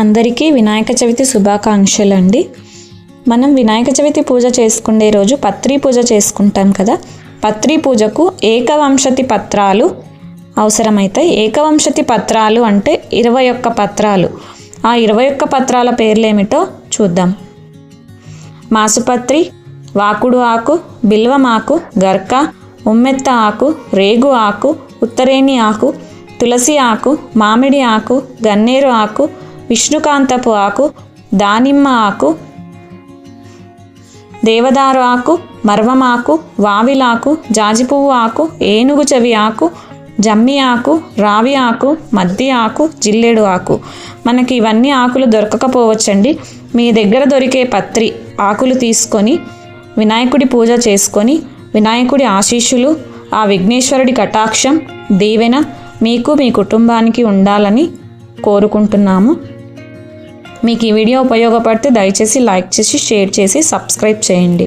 అందరికీ వినాయక చవితి శుభాకాంక్షలు అండి మనం వినాయక చవితి పూజ చేసుకునే రోజు పత్రి పూజ చేసుకుంటాం కదా. పత్రి పూజకు ఏకవంశతి పత్రాలు అవసరమైతే ఏకవంశతి పత్రాలు అంటే ఇరవై ఒక్క పత్రాలు. ఆ ఇరవై ఒక్క పత్రాల పేర్లేమిటో చూద్దాం. మాసుపత్రి వాకుడు ఆకు బిల్వమాకు గర్క ఉమ్మెత్త ఆకు రేగు ఆకు ఉత్తరేణి ఆకు తులసి ఆకు మామిడి ఆకు గన్నేరు ఆకు విష్ణుకాంతపు ఆకు దానిమ్మ ఆకు దేవదారు ఆకు మర్వమాకు వావిలాకు జాజిపువ్వు ఆకు ఏనుగు చెవి ఆకు జమ్మి ఆకు రావి ఆకు మద్ది ఆకు జిల్లేడు ఆకు. మనకి ఇవన్నీ ఆకులు దొరకకపోవచ్చండి. మీ దగ్గర దొరికే పత్రి ఆకులు తీసుకొని వినాయకుడి పూజ చేసుకొని వినాయకుడి ఆశీస్సులు ఆ విఘ్నేశ్వరుడి కటాక్షం దీవెన మీకు మీ కుటుంబానికి ఉండాలని కోరుకుంటున్నాము. మీకు ఈ వీడియో ఉపయోగపడితే దయచేసి లైక్ చేసి షేర్ చేసి సబ్స్క్రైబ్ చేయండి.